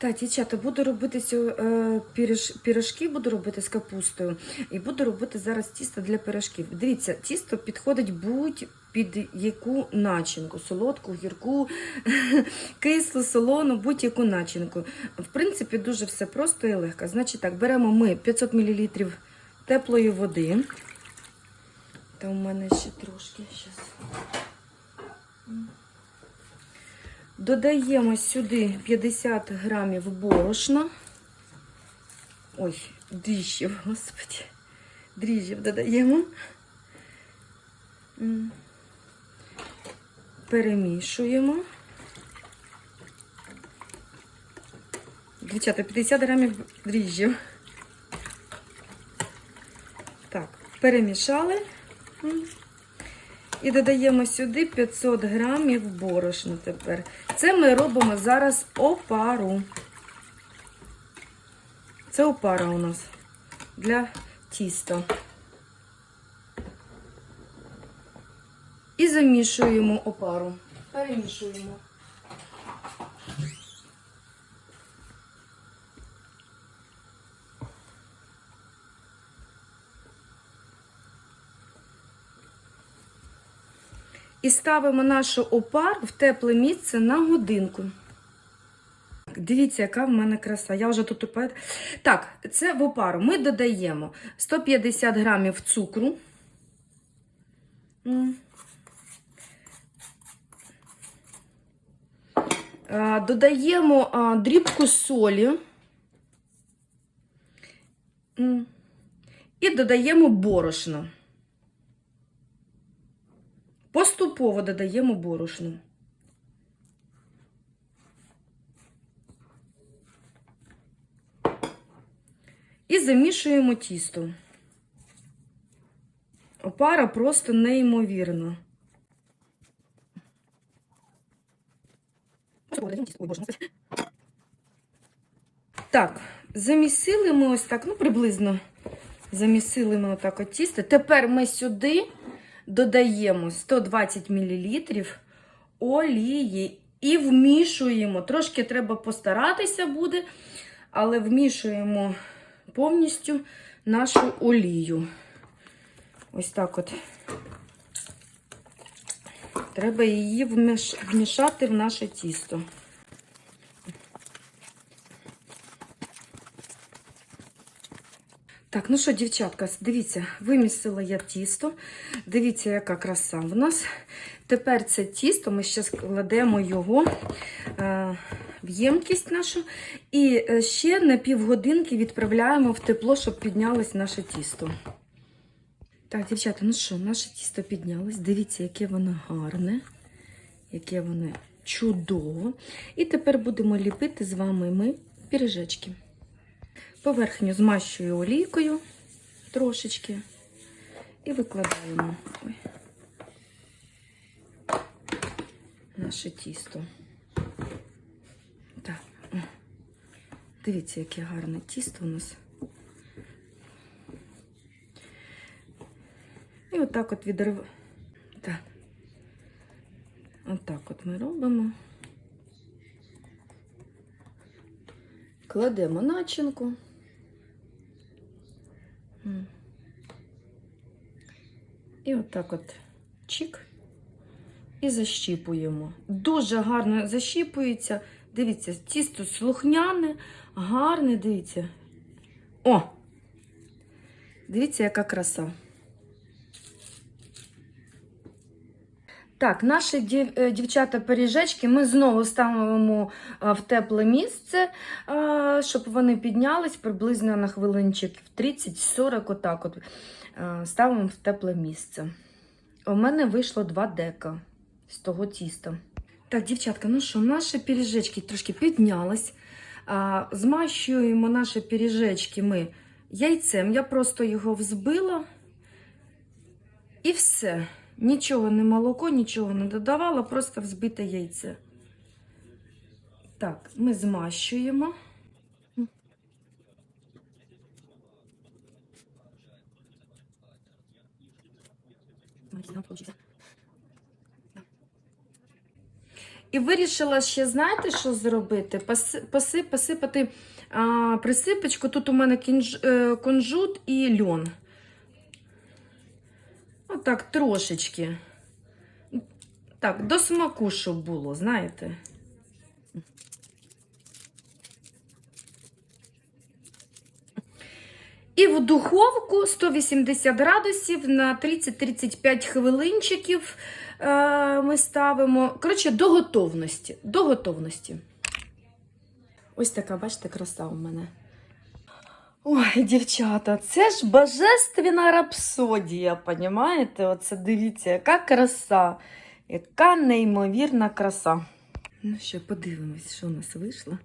Так, дівчата, буду робити е, пірожки, буду робити з капустою. І буду робити зараз тісто для пирожків. Дивіться, тісто підходить будь під яку начинку. Солодку, гірку, кислу, солону, будь-яку начинку. В принципі, дуже все просто і легко. Значить так, беремо ми 500 мл теплої води. Та у мене ще трошки. Щас. Додаємо сюди 50 грамів борошна. Ой, дріжджів, господи. Дріжджів додаємо. Перемішуємо. Дівчата, 50 грамів дріжджів. Так, перемішали. І додаємо сюди 500 грамів борошна тепер. Це ми робимо зараз опару. Це опара у нас для тіста. І замішуємо опару. Перемішуємо. І ставимо нашу опару в тепле місце на годинку. Дивіться, яка в мене краса. Я вже тут опер... Так, це в опару. Ми додаємо 150 грамів цукру. Додаємо дрібку солі. І додаємо борошно. Поступово додаємо борошно. І замішуємо тісто. Опара просто неймовірна. Так, замісили ми ось так, ну приблизно замісили ми отак от тісто. Тепер ми сюди додаємо 120 мл олії і вмішуємо. Трошки треба постаратися буде, але вмішуємо повністю нашу олію. Ось так от. Треба її вмішати в наше тісто. Так, ну що, дівчатка, дивіться, вимісила я тісто. Дивіться, яка краса в нас. Тепер це тісто, ми ще складемо його е, в ємкість нашу. І е, ще на півгодинки відправляємо в тепло, щоб піднялось наше тісто. Так, дівчата, ну що, наше тісто піднялось. Дивіться, яке воно гарне, яке воно чудово. І тепер будемо ліпити з вами ми піріжечки. Поверхню змащую олійкою трошечки і викладаємо Ой. наше тісто. Так, дивіться, яке гарне тісто у нас. І отак от відрив... Так. Отак от ми робимо. Кладемо начинку. І отак от чик. І защіпуємо. Дуже гарно защіпується. Дивіться, тісто слухняне, гарне, дивіться. О! Дивіться, яка краса. Так, наші е, дівчата пиріжечки ми знову ставимо е, в тепле місце, е, щоб вони піднялись приблизно на хвилинчик 30-40, отак от ставимо в тепле місце. У мене вийшло два дека з того тіста. Так, дівчатка, ну що, наші пиріжечки трошки піднялись. Змащуємо наші пиріжечки ми яйцем. Я просто його взбила і все. Нічого не молоко, нічого не додавала, просто взбите яйце. Так, ми змащуємо. І вирішила ще, знаєте, що зробити? Поси, поси, посипати а, присипочку. Тут у мене кінж, е, кунжут і льон. Отак, трошечки. Так, до смаку, щоб було, знаєте. І в духовку 180 градусів на 30-35 хвилинчиків е, ми ставимо. Коротше, до готовності. До готовності. Ось така, бачите, краса у мене. Ой, дівчата, це ж божественна рапсодія, понімаєте? Оце дивіться, яка краса, яка неймовірна краса. Ну що, подивимось, що у нас вийшло.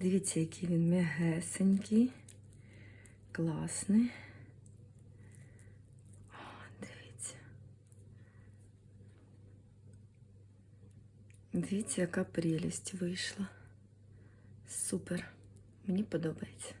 Дивіться, який він м'ягесенький. Класний. Дивіться. Дивіться, яка прелість вийшла. Супер. Мені подобається.